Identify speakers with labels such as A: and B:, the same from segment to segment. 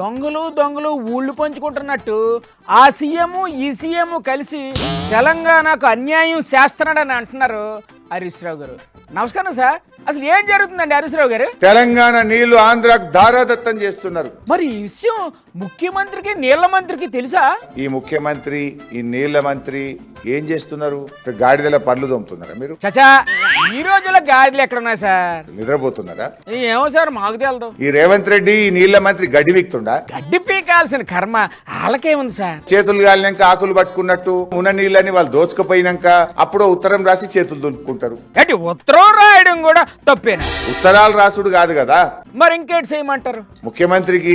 A: దొంగలు దొంగలు ఊళ్ళు పంచుకుంటున్నట్టు ఆ సీఎం ఈ సీఎం కలిసి తెలంగాణకు అన్యాయం చేస్తున్నాడని అంటున్నారు హరీష్ రావు గారు. నమస్కారం సార్. అసలు ఏం జరుగుతుందండి హరీష్ రావు గారు?
B: తెలంగాణ నీళ్ళు ఆంధ్రాకు దారాదత్తం చేస్తున్నారు.
A: మరి ఈ విషయం ముఖ్యమంత్రికి నీళ్ళ మంత్రికి తెలుసా?
B: ఈ ముఖ్యమంత్రి ఈ నీళ్ళ మంత్రి ఏం చేస్తున్నారు? గాడిదల పండ్లు దొమ్ముతున్నారా మీరు?
A: చచా! ఈ రోజుల్లో గాడిలు ఎక్కడున్నాయి సార్?
B: నిద్రపోతున్నారా?
A: ఏమో సార్ మాకు తెలదు.
B: ఈ రేవంత్ రెడ్డి ఈ నీళ్ళ మంత్రి గడ్డి వీక్తుండా?
A: గడ్డి పీకాల్సిన కర్మ వాళ్ళకేముంది సార్?
B: చేతులు గాలినాక ఆకులు పట్టుకున్నట్టు ఉన్న నీళ్ళని వాళ్ళు దోచుకుపోయినాక అప్పుడు ఉత్తరం రాసి చేతులు దులుపుకుంటారు.
A: గడ్డి ఉత్తరం రాయడం కూడా తప్పేనా?
B: ఉత్తరాలు రాసుడు కాదు కదా?
A: మరి ఇంకేటి చేయమంటారు?
B: ముఖ్యమంత్రికి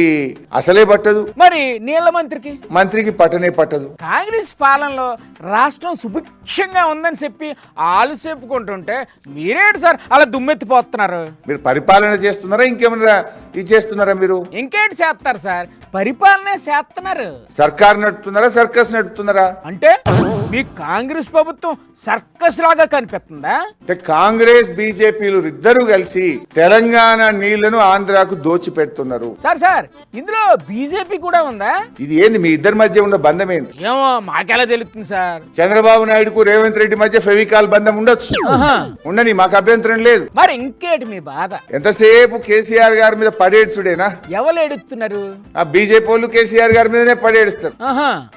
B: అసలే పట్టదు.
A: మరి నీళ్ళ మంత్రికి?
B: మంత్రికి పట్టనే పట్టదు.
A: కాంగ్రెస్ పాలనలో రాష్ట్రం సుభిక్షంగా ఉందని చెప్పి ఆలు చెప్పుకుంటుంటే మీరేంటి సార్ అలా దుమ్మెత్తిపోతున్నారు?
B: మీరు పరిపాలన చేస్తున్నారా? ఇంకేమన్నా ఇది చేస్తున్నారా మీరు?
A: ఇంకేంటి చేస్తారు సార్? పరిపాలనే చేస్తున్నారు.
B: సర్కార్ నడుపుతున్నారా? సర్కస్ నడుపుతున్నారా?
A: అంటే మీ కాంగ్రెస్ ప్రభుత్వం సర్కస్ లాగా కనిపిస్తుందా?
B: అంటే కాంగ్రెస్ బీజేపీలు ఇద్దరు కలిసి తెలంగాణ నీళ్ళను ఆంధ్రాకు దోచి పెడుతున్నారు
A: సార్ సార్ ఇందులో బీజేపీ కూడా ఉందా?
B: ఇది ఏంది మీ ఇద్దరి మధ్య ఉన్న బంధం ఏంది?
A: ఏమో మాకెలా తెలుస్తుంది సార్?
B: చంద్రబాబు నాయుడుకు రేవంత్ రెడ్డి మధ్య ఫెవికాల్ బంధం ఉండొచ్చు. ఉండని మాకు అభ్యంతరం లేదు.
A: మరి ఇంకేటి మీ బాధ?
B: ఎంతసేపు కేసీఆర్ గారి మీద పడేడ్చుడేనా?
A: ఎవరు ఎడుతున్నారు
B: ఆ బీజేపీ వాళ్ళు కేసీఆర్ గారి మీదనే పడేడుస్తారు.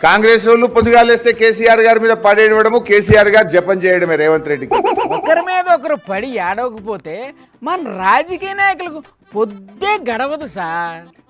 B: కాంగ్రెస్ వాళ్ళు పొద్దుగాలేస్తే కేసీఆర్ గారి మీద పడేయడము కేసీఆర్ గారు జపం చేయడమే రేవంత్ రెడ్డికి.
A: ఒకరి మీద ఒకరు పడి ఏడవకపోతే మన రాజకీయ నాయకులకు పొద్దే గడవదు సార్.